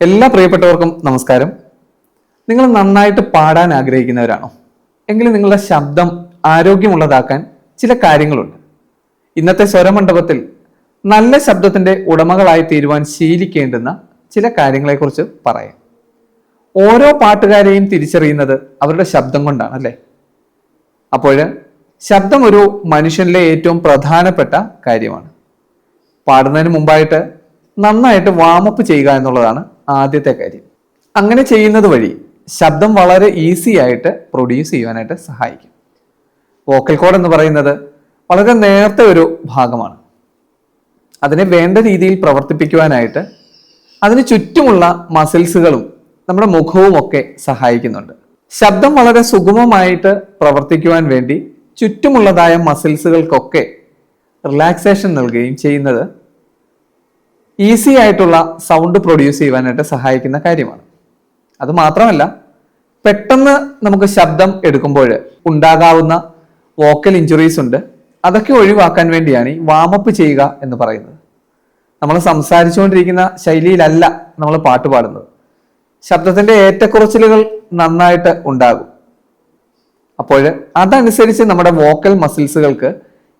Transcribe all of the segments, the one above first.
എല്ലാ പ്രിയപ്പെട്ടവർക്കും നമസ്കാരം. നിങ്ങൾ നന്നായിട്ട് പാടാൻ ആഗ്രഹിക്കുന്നവരാണോ? എങ്കിലും നിങ്ങളുടെ ശബ്ദം ആരോഗ്യമുള്ളതാക്കാൻ ചില കാര്യങ്ങളുണ്ട്. ഇന്നത്തെ സ്വരമണ്ഡപത്തിൽ നല്ല ശബ്ദത്തിന്റെ ഉടമകളായി തീരുവാൻ ശീലിക്കേണ്ടുന്ന ചില കാര്യങ്ങളെക്കുറിച്ച് പറയാം. ഓരോ പാട്ടുകാരെയും തിരിച്ചറിയുന്നത് അവരുടെ ശബ്ദം കൊണ്ടാണ് അല്ലേ? അപ്പോൾ ശബ്ദം ഒരു മനുഷ്യനിലെ ഏറ്റവും പ്രധാനപ്പെട്ട കാര്യമാണ്. പാടുന്നതിന് മുമ്പായിട്ട് നന്നായിട്ട് വാമപ്പ് ചെയ്യുക എന്നുള്ളതാണ് ആദ്യത്തെ കാര്യം. അങ്ങനെ ചെയ്യുന്നത് വഴി ശബ്ദം വളരെ ഈസി ആയിട്ട് പ്രൊഡ്യൂസ് ചെയ്യുവാനായിട്ട് സഹായിക്കും. വോക്കൽ കോഡ് എന്ന് പറയുന്നത് വളരെ നേരത്തെ ഒരു ഭാഗമാണ്. അതിനെ വേണ്ട രീതിയിൽ പ്രവർത്തിപ്പിക്കുവാനായിട്ട് അതിന് ചുറ്റുമുള്ള മസിൽസുകളും നമ്മുടെ മുഖവും ഒക്കെ സഹായിക്കുന്നുണ്ട്. ശബ്ദം വളരെ സുഗമമായിട്ട് പ്രവർത്തിക്കുവാൻ വേണ്ടി ചുറ്റുമുള്ളതായ മസിൽസുകൾക്കൊക്കെ റിലാക്സേഷൻ നൽകുകയും ചെയ്യുന്നത് ഈസി ആയിട്ടുള്ള സൗണ്ട് പ്രൊഡ്യൂസ് ചെയ്യുവാനായിട്ട് സഹായിക്കുന്ന കാര്യമാണ്. അത് മാത്രമല്ല പെട്ടെന്ന് നമുക്ക് ശബ്ദം എടുക്കുമ്പോൾ ഉണ്ടാകാവുന്ന വോക്കൽ ഇഞ്ചുറീസ് ഉണ്ട്. അതൊക്കെ ഒഴിവാക്കാൻ വേണ്ടിയാണ് ഈ വാമപ്പ് ചെയ്യുക എന്ന് പറയുന്നത്. നമ്മൾ സംസാരിച്ചുകൊണ്ടിരിക്കുന്ന ശൈലിയിലല്ല നമ്മൾ പാട്ട് പാടുന്നത്. ശബ്ദത്തിന്റെ ഏറ്റക്കുറച്ചിലുകൾ നന്നായിട്ട് ഉണ്ടാകും. അപ്പോൾ അതനുസരിച്ച് നമ്മുടെ വോക്കൽ മസിൽസുകൾക്ക്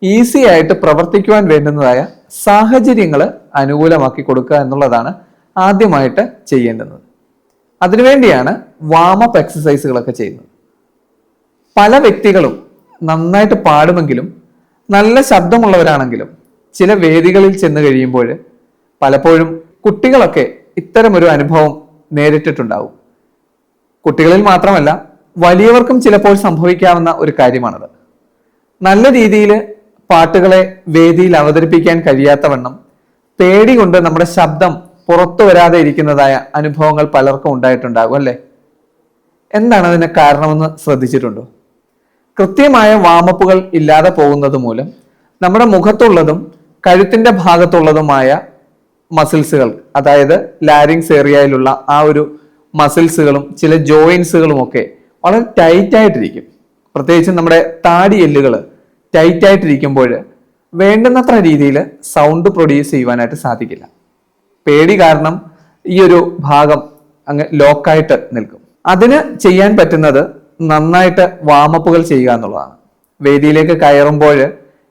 ഈസി ആയിട്ട് പ്രവർത്തിക്കുവാൻ വേണ്ടുന്നതായ സാഹചര്യങ്ങൾ അനുകൂലമാക്കി കൊടുക്കുക എന്നുള്ളതാണ് ആദ്യമായിട്ട് ചെയ്യേണ്ടുന്നത്. അതിനുവേണ്ടിയാണ് വാമപ്പ് എക്സസൈസുകളൊക്കെ ചെയ്യുന്നത്. പല വ്യക്തികളും നന്നായിട്ട് പാടുമെങ്കിലും നല്ല ശബ്ദമുള്ളവരാണെങ്കിലും ചില വേദികളിൽ ചെന്ന് കഴിയുമ്പോൾ പലപ്പോഴും കുട്ടികളൊക്കെ ഇത്തരമൊരു അനുഭവം നേരിട്ടിട്ടുണ്ടാവും. കുട്ടികളിൽ മാത്രമല്ല വലിയവർക്കും ചിലപ്പോൾ സംഭവിക്കാവുന്ന ഒരു കാര്യമാണത്. നല്ല രീതിയിൽ പാട്ടുകളെ വേദിയിൽ അവതരിപ്പിക്കാൻ കഴിയാത്തവണ്ണം പേടി കൊണ്ട് നമ്മുടെ ശബ്ദം പുറത്തു വരാതെ ഇരിക്കുന്നതായ അനുഭവങ്ങൾ പലർക്കും ഉണ്ടായിട്ടുണ്ടാകും അല്ലേ? എന്താണ് അതിന് കാരണമെന്ന് ശ്രദ്ധിച്ചിട്ടുണ്ടോ? കൃത്യമായ വാമപ്പുകൾ ഇല്ലാതെ പോകുന്നത് മൂലം നമ്മുടെ മുഖത്തുള്ളതും കഴുത്തിന്റെ ഭാഗത്തുള്ളതുമായ മസിൽസുകൾ അതായത് ലാരിങ്സ് ഏറിയയിലുള്ള ആ ഒരു മസിൽസുകളും ചില ജോയിൻസുകളും ഒക്കെ വളരെ ടൈറ്റ് ആയിട്ടിരിക്കും. പ്രത്യേകിച്ച് നമ്മുടെ താടി എല്ലുകൾ ടൈറ്റ് ആയിട്ടിരിക്കുമ്പോൾ വേണ്ടുന്നത്ര രീതിയിൽ സൗണ്ട് പ്രൊഡ്യൂസ് ചെയ്യുവാനായിട്ട് സാധിക്കില്ല. പേടി കാരണം ഈ ഒരു ഭാഗം അങ്ങ് ലോക്കായിട്ട് നിൽക്കും. അതിന് ചെയ്യാൻ പറ്റുന്നത് നന്നായിട്ട് വാമപ്പുകൾ ചെയ്യുക എന്നുള്ളതാണ്. വേദിയിലേക്ക് കയറുമ്പോൾ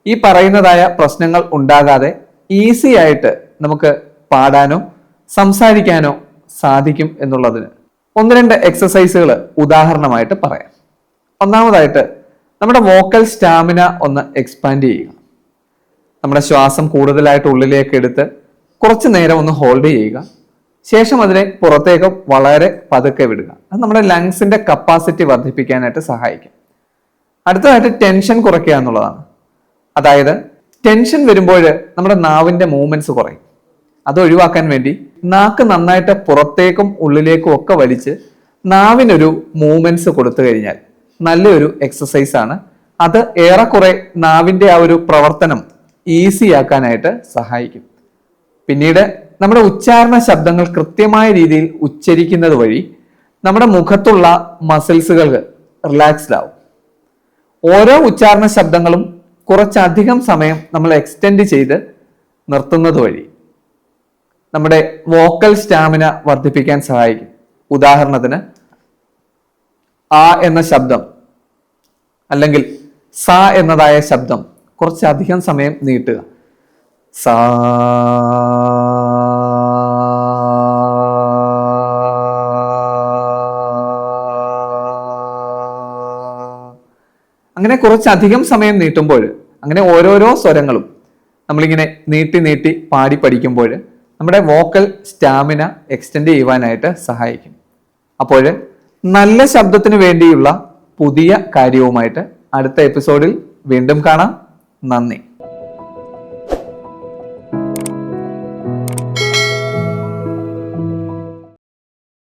ഈ പറയുന്നതായ പ്രശ്നങ്ങൾ ഉണ്ടാകാതെ ഈസി ആയിട്ട് നമുക്ക് പാടാനോ സംസാരിക്കാനോ സാധിക്കും എന്നുള്ളതിന്. ഒന്ന് രണ്ട് എക്സസൈസുകൾ ഉദാഹരണമായിട്ട് പറയാം. ഒന്നാമതായിട്ട് നമ്മുടെ വോക്കൽ സ്റ്റാമിന ഒന്ന് എക്സ്പാൻഡ് ചെയ്യുക. നമ്മുടെ ശ്വാസം കൂടുതലായിട്ട് ഉള്ളിലേക്ക് എടുത്ത് കുറച്ച് നേരം ഒന്ന് ഹോൾഡ് ചെയ്യുക. ശേഷം അതിനെ പുറത്തേക്ക് വളരെ പതുക്കെ വിടുക. അത് നമ്മുടെ ലങ്സിന്റെ കപ്പാസിറ്റി വർദ്ധിപ്പിക്കാനായിട്ട് സഹായിക്കും. അടുത്തതായിട്ട് ടെൻഷൻ കുറയ്ക്കുക എന്നുള്ളതാണ്. അതായത് ടെൻഷൻ വരുമ്പോൾ നമ്മുടെ നാവിന്റെ മൂവ്മെന്റ്സ് കുറയും. അത് ഒഴിവാക്കാൻ വേണ്ടി നാക്ക് നന്നായിട്ട് പുറത്തേക്കും ഉള്ളിലേക്കും ഒക്കെ വലിച്ച് നാവിനൊരു മൂവ്മെന്റ്സ് കൊടുത്തു കഴിഞ്ഞാൽ നല്ലൊരു എക്സസൈസ് ആണ്. അത് ഏറെക്കുറെ നാവിന്റെ ആ ഒരു പ്രവർത്തനം ഈസി ആക്കാനായിട്ട് സഹായിക്കും. പിന്നീട് നമ്മുടെ ഉച്ചാരണ ശബ്ദങ്ങൾ കൃത്യമായ രീതിയിൽ ഉച്ചരിക്കുന്നത് വഴി നമ്മുടെ മുഖത്തുള്ള മസിൽസുകൾ റിലാക്സ്ഡ് ആവും. ഓരോ ഉച്ചാരണ ശബ്ദങ്ങളും കുറച്ചധികം സമയം നമ്മൾ എക്സ്റ്റെൻഡ് ചെയ്ത് നിർത്തുന്നത് വഴി നമ്മുടെ വോക്കൽ സ്റ്റാമിന വർദ്ധിപ്പിക്കാൻ സഹായിക്കും. ഉദാഹരണത്തിന് ആ എന്ന ശബ്ദം അല്ലെങ്കിൽ സ എന്നതായ ശബ്ദം കുറച്ചധികം സമയം നീട്ടുക. സാ അങ്ങനെ കുറച്ചധികം സമയം നീട്ടുമ്പോൾ അങ്ങനെ ഓരോരോ സ്വരങ്ങളും നമ്മളിങ്ങനെ നീട്ടി നീട്ടി പാടി പഠിക്കുമ്പോൾ നമ്മുടെ വോക്കൽ സ്റ്റാമിന എക്സ്റ്റെൻഡ് ചെയ്യുവാനായിട്ട് സഹായിക്കും. അപ്പോൾ നല്ല ശബ്ദത്തിന് വേണ്ടിയുള്ള പുതിയ കാര്യവുമായിട്ട് അടുത്ത എപ്പിസോഡിൽ വീണ്ടും കാണാം. നന്ദി.